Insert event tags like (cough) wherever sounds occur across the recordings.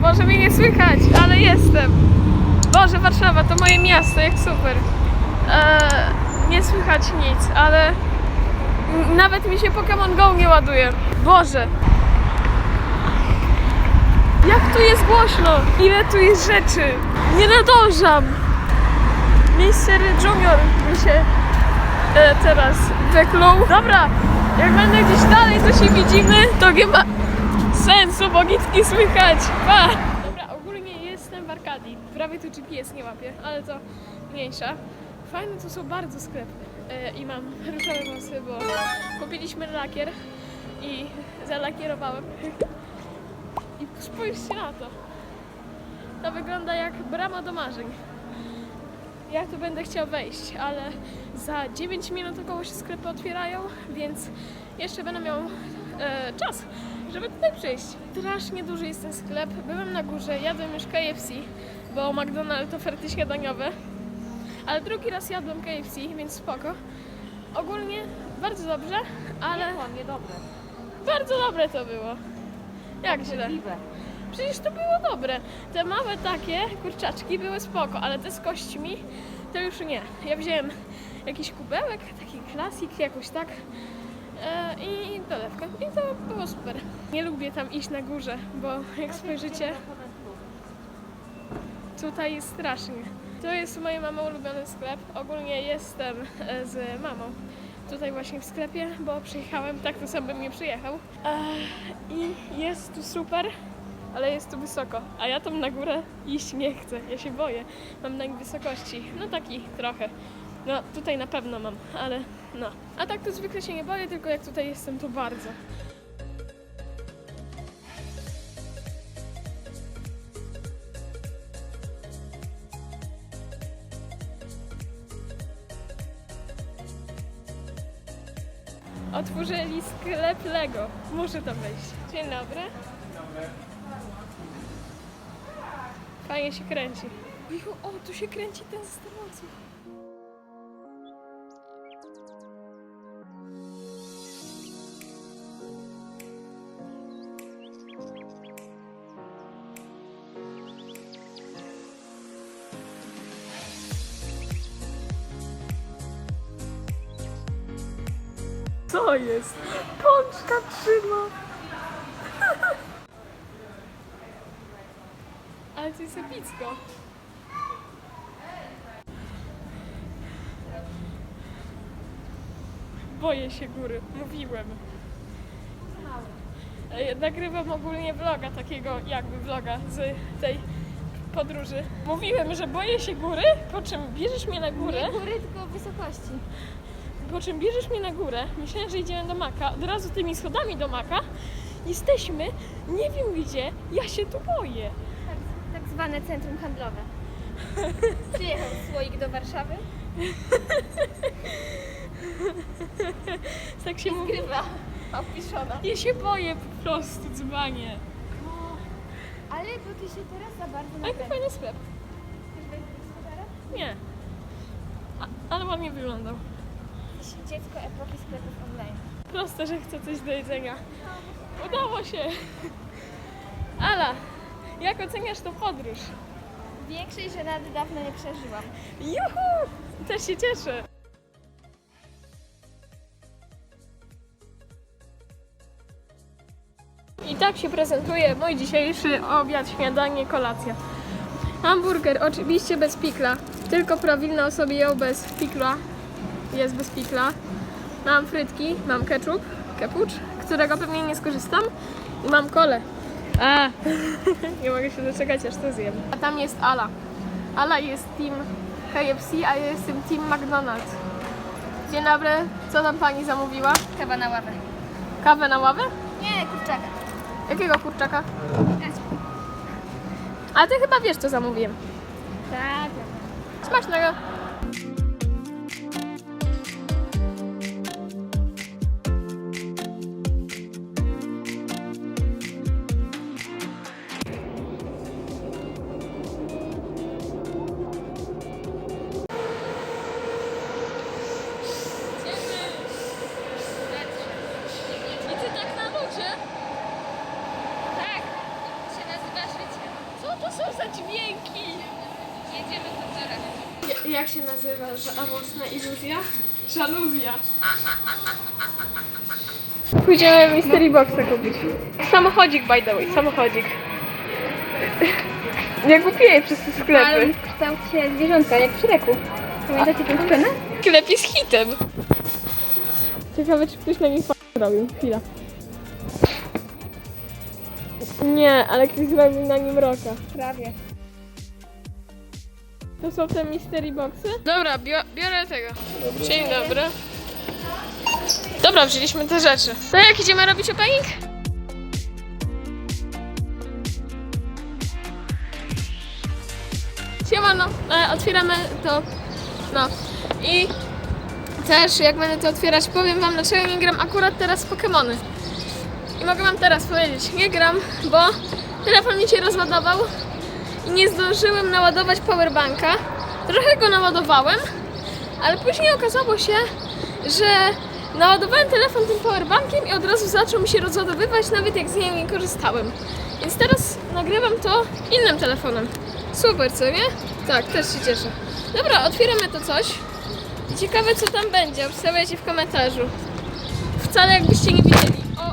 Może mnie nie słychać, ale jestem. Boże, Warszawa to moje miasto, jak super. Eee, nie słychać nic, ale nawet mi się Pokémon Go nie ładuje. Boże. Jak tu jest głośno! Ile tu jest rzeczy! Nie nadążam! Mister Junior mi się e, teraz wekluł. Dobra, jak będę gdzieś dalej, to się widzimy, to nie sensu, bo nie słychać. Pa! Dobra, ogólnie jestem w Arkadii. Prawie tu GPS nie łapie, ale to mniejsza. Fajne tu są bardzo sklepy. E, I mam różowe włosy, bo kupiliśmy lakier i zalakierowałem. I spójrzcie na to. To wygląda jak brama do marzeń. Ja tu będę chciał wejść, ale za 9 minut około się sklepy otwierają, więc jeszcze będę miał e, czas, żeby tutaj przyjść. Strasznie duży jest ten sklep. Byłem na górze, jadłem już KFC, bo McDonald's oferty śniadaniowe, ale drugi raz jadłem KFC, więc spoko. Ogólnie bardzo dobrze, ale niedobre. bardzo dobre to było. Jak źle? Przecież to było dobre. Te małe takie kurczaczki były spoko, ale te z kośćmi to już nie. Ja wziąłem jakiś kubełek, taki klasik, jakoś tak e, i dolewkę. I to było super. Nie lubię tam iść na górze, bo jak spojrzycie, tutaj jest strasznie. To jest moja mama ulubiony sklep. Ogólnie jestem e, z mamą tutaj właśnie w sklepie, bo przyjechałem, tak to sam bym nie przyjechał. E, I jest tu super, ale jest tu wysoko, a ja tam na górę iść nie chcę, ja się boję. Mam lęk wysokości, no taki trochę. No tutaj na pewno mam, ale no. A tak to zwykle się nie boję, tylko jak tutaj jestem, to bardzo. Otworzyli sklep Lego. Muszę tam wejść. Dzień dobry. Fajnie się kręci. O, tu się kręci ten sterowców. Co jest? Pączka trzyma. (laughs) Ale to jest epicko. Boję się góry, mówiłem. Nagrywam ogólnie vloga takiego, jakby vloga z tej podróży. Mówiłem, że boję się góry, po czym bierzesz mnie na górę. Nie góry, tylko wysokości. Po czym bierzesz mnie na górę, myślałem, że idziemy do Maka, od razu tymi schodami do Maka. Jesteśmy, nie wiem gdzie, ja się tu boję. Tak, tak zwane centrum handlowe. (laughs) Przyjechał słoik do Warszawy. Tak się mówi. Grywa opiszona. Ja się boję po prostu, dzbanie. Ale bo ty się teraz za bardzo A jaki nakręcasz. fajny sklep. Chcesz wejść do? Nie. A, ale ładnie wyglądał. Dziecko epoki sklepów online. Proste, że chcę coś do jedzenia. Udało się. Ala, jak oceniasz tą podróż? Większej żenady dawno nie przeżyłam. Juhu! Też się cieszę. I tak się prezentuje mój dzisiejszy obiad, śniadanie, kolacja. Hamburger oczywiście bez pikla, tylko prawilne osoby ją bez pikla. Jest bez pikla. Mam frytki, mam ketchup, kepucz, którego pewnie nie skorzystam i mam kolę. A, (laughs) nie mogę się doczekać aż to zjem. A tam jest Ala. Ala jest team KFC, a ja jestem team McDonald's. Dzień dobry, co tam pani zamówiła? Kawa na ławę. Kawę na ławę? Nie, kurczaka. Jakiego kurczaka? A ty chyba wiesz, co zamówiłem. Tak. Smacznego. Jedziemy do. Jak się nazywa żałosna iluzja? Żaluzja. Pójdziemy Mystery Boxa kupić. Samochodzik by the way, samochodzik. Nie kupię przez te sklepy. Ale w kształcie zwierzątka, jak w Szreku. Pamiętacie tę scenę? Sklep jest hitem. Ciekawe, czy ktoś na nim robił. Chwila. Nie, ale ktoś zrobił na nim roka. Prawie. To są te mystery boxy? Dobra, bio- biorę tego. Dzień dobry. Dobra, wzięliśmy te rzeczy. To jak idziemy robić opening? Siemano, e, otwieramy to. No. I też jak będę to otwierać, powiem wam dlaczego nie gram akurat teraz w Pokémony. I mogę wam teraz powiedzieć, nie gram, bo telefon mi się rozładował i nie zdążyłem naładować powerbanka. Trochę go naładowałem, ale później okazało się, że naładowałem telefon tym powerbankiem i od razu zaczął mi się rozładowywać, nawet jak z niego nie korzystałem. Więc teraz nagrywam to innym telefonem. Super, co nie? Tak, też się cieszę. Dobra, otwieramy to coś. I ciekawe, co tam będzie. Obstawiajcie w komentarzu. Wcale jakbyście nie wiedzieli. O!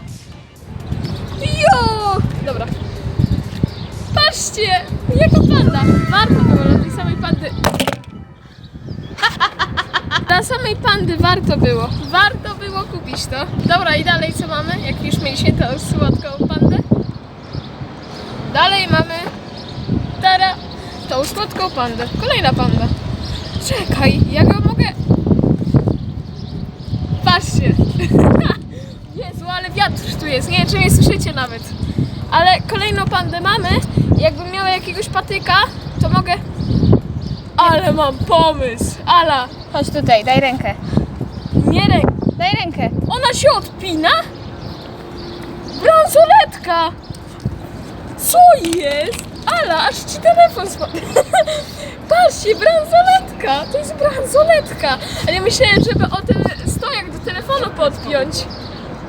Jo! Dobra. Patrzcie! Jaka panda! Warto było dla tej samej pandy. (laughs) Dla samej pandy warto było. Warto było kupić to. Dobra, i dalej co mamy? Jak już mieliśmy tą słodką pandę. Dalej mamy. Tara! Tą słodką pandę. Kolejna panda. Czekaj, ja go mogę. Patrzcie. (laughs) Jezu, ale wiatr tu jest. Nie wiem, czy mnie słyszycie nawet. Ale kolejną pandę mamy. Jakiegoś patyka, to mogę. Ale mam pomysł! Ala! Chodź tutaj, daj rękę. Nie ręk. Daj rękę. Ona się odpina? Bransoletka! Co jest? Ala, aż ci telefon spadł. (laughs) Patrzcie, bransoletka! To jest bransoletka! A ja myślałem, żeby o ten stojak do telefonu podpiąć.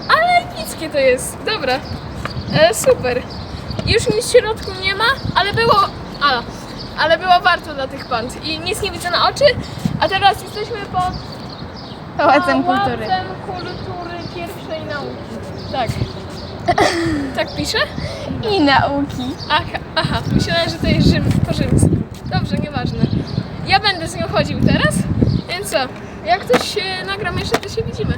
Ale epickie to jest. Dobra. E, super. Już nic w środku nie ma, ale było... Ala. Ale było warto dla tych pand. I nic nie widzę na oczy. A teraz jesteśmy pod Pałacem kultury. Pałacem kultury pierwszej nauki. Tak. (laughs) tak pisze? I nauki. Aha, aha, myślałem, że to jest Rzym po rzymsku. Dobrze, nieważne. Ja będę z nią chodził teraz, więc co? Jak ktoś się nagram jeszcze, to się widzimy.